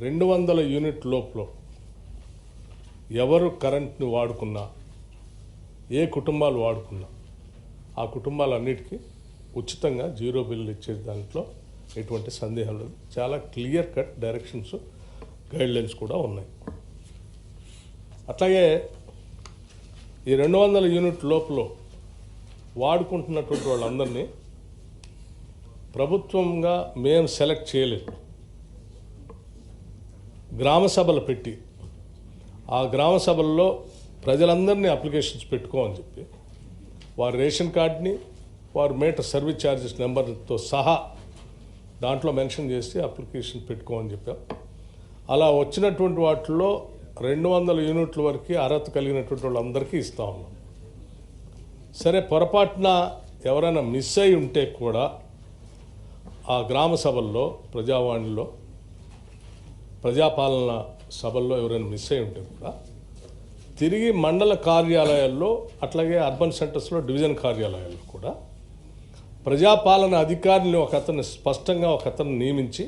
రెండు వందల యూనిట్ లోపల ఎవరు కరెంట్ని వాడుకున్నా ఏ కుటుంబాలు వాడుకున్నా ఆ కుటుంబాలన్నిటికీ ఉచితంగా జీరో బిల్లు ఇచ్చే దాంట్లో ఎటువంటి సందేహం లేదు. చాలా క్లియర్ కట్ డైరెక్షన్స్ గైడ్లైన్స్ కూడా ఉన్నాయి. అట్లాగే ఈ రెండు వందల యూనిట్ లోపల వాడుకుంటున్నటువంటి వాళ్ళందరినీ ప్రభుత్వంగా మేము సెలెక్ట్ చేయలేదు. గ్రామ సభలు పెట్టి ఆ గ్రామ సభల్లో ప్రజలందరినీ అప్లికేషన్స్ పెట్టుకోమని చెప్పి వారి రేషన్ కార్డ్ని వారు మీటర్ సర్వీస్ ఛార్జెస్ నెంబర్తో సహా దాంట్లో మెన్షన్ చేసి అప్లికేషన్ పెట్టుకోమని చెప్పాం. అలా వచ్చినటువంటి వాటిల్లో రెండు వందల యూనిట్ల వరకు అర్హత కలిగినటువంటి వాళ్ళందరికీ ఇస్తూ ఉన్నాం. సరే పొరపాటున ఎవరైనా మిస్ అయి ఉంటే కూడా ఆ గ్రామ సభల్లో ప్రజావాణిలో ప్రజాపాలన సభల్లో ఎవరైనా మిస్ అయి ఉంటే కూడా తిరిగి మండల కార్యాలయాల్లో అట్లాగే అర్బన్ సెంటర్స్లో డివిజన్ కార్యాలయాల్లో కూడా ప్రజాపాలన అధికారిని ఒక అతను స్పష్టంగా ఒక అతను నియమించి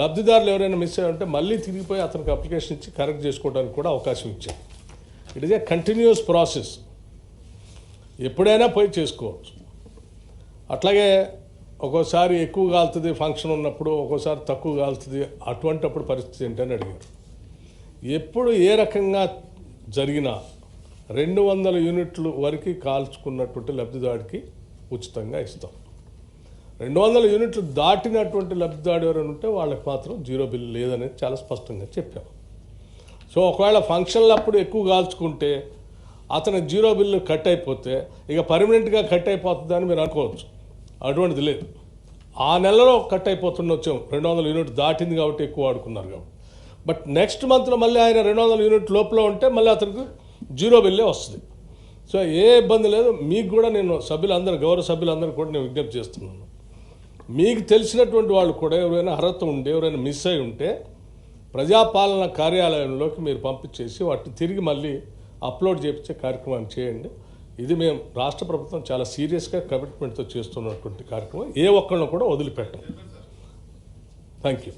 లబ్ధిదారులు ఎవరైనా మిస్ అయ్యారంటే ఉంటే మళ్ళీ తిరిగిపోయి అతనికి అప్లికేషన్ ఇచ్చి కరెక్ట్ చేసుకోవడానికి కూడా అవకాశం ఇచ్చారు. It is a continuous process ఎప్పుడైనా పోయి చేసుకోవచ్చు. అట్లాగే ఒక్కోసారి ఎక్కువ కాలుతుంది ఫంక్షన్ ఉన్నప్పుడు ఒక్కోసారి తక్కువ కాలుతుంది. అటువంటప్పుడు పరిస్థితి ఏంటని అడిగారు. ఎప్పుడు ఏ రకంగా జరిగినా రెండు వందల యూనిట్లు వరకు కాల్చుకున్నటువంటి లబ్ధిదాడికి ఉచితంగా ఇస్తాం. రెండు వందల యూనిట్లు దాటినటువంటి లబ్ధిదాడు ఎవరైనా ఉంటే వాళ్ళకి మాత్రం జీరో బిల్ లేదనేది చాలా స్పష్టంగా చెప్పాం. సో ఒకవేళ ఫంక్షన్లు అప్పుడు ఎక్కువ కాల్చుకుంటే అతని జీరో బిల్లు కట్ అయిపోతే ఇక పర్మనెంట్గా కట్ అయిపోతుందని మీరు అనుకోవచ్చు. అటువంటిది లేదు. ఆ నెలలో కట్ అయిపోతుండొచ్చాం రెండు వందల యూనిట్ దాటింది కాబట్టి ఎక్కువ ఆడుకున్నారు కాబట్టి. బట్ నెక్స్ట్ మంత్లో మళ్ళీ ఆయన రెండు వందల యూనిట్ లోపల ఉంటే మళ్ళీ అతనికి జీరో బిల్లే వస్తుంది. సో ఏ ఇబ్బంది లేదు. మీకు కూడా నేను సభ్యులందరూ గౌరవ సభ్యులందరూ కూడా నేను విజ్ఞప్తి చేస్తున్నాను. మీకు తెలిసినటువంటి వాళ్ళు కూడా ఎవరైనా అర్హత ఉండి ఎవరైనా మిస్ అయి ఉంటే ప్రజాపాలన కార్యాలయంలోకి మీరు పంపించేసి వాటిని తిరిగి మళ్ళీ అప్లోడ్ చేయించే కార్యక్రమాన్ని చేయండి. ఇది మేము రాష్ట్ర ప్రభుత్వం చాలా సీరియస్గా కమిట్మెంట్తో చేస్తున్నటువంటి కార్యక్రమం. ఏ ఒక్కళ్ళను కూడా వదిలిపెట్టం. Thank you